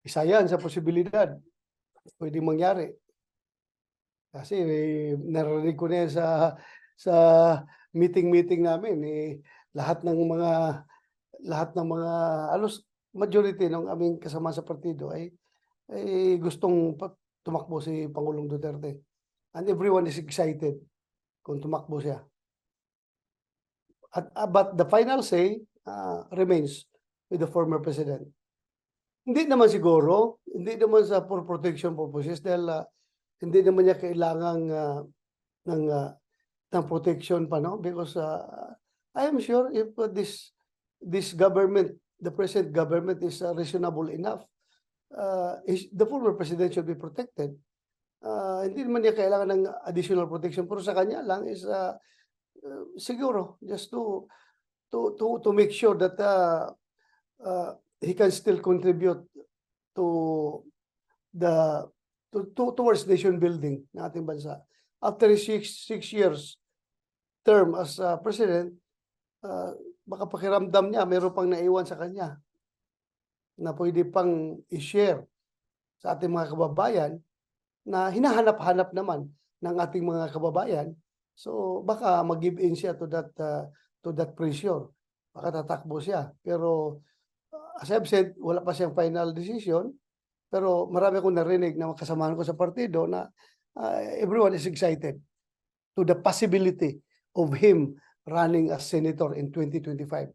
Isa yan sa posibilidad. Pwede mangyari. Kasi eh, narinig ko na sa sa meeting-meeting namin eh, lahat ng mga lahat ng mga alos majority ng aming kasama sa partido ay ay gustong tumakbo si Pangulong Duterte. And everyone is excited kung tumakbo siya. At, ah, but the final say ah, remains with the former president. Hindi naman siguro, hindi naman sa for protection purposes dahil ah, hindi naman niya kailangan ng ah, ng protection pa no? Because ah, I am sure if uh, this this government the present government is uh, reasonable enough uh, is, the former president should be protected. Ah, hindi naman niya kailangan ng additional protection. Pero sa kanya lang is ah, uh, siguro just to to to to make sure that uh, uh, he can still contribute to the to, to towards nation building ng ating bansa. After six six years term as uh, president uh, baka pakiramdam niya meron pang naiwan sa kanya na pwede pang i-share sa ating mga kababayan na hinahanap-hanap naman ng ating mga kababayan. So baka mag-give in siya to that uh, to that pressure. Baka tatakbo siya. Pero as I've said wala pa siyang final decision pero marami akong narinig na kasamahan ko sa partido na uh, everyone is excited to the possibility of him running as senator in 2025.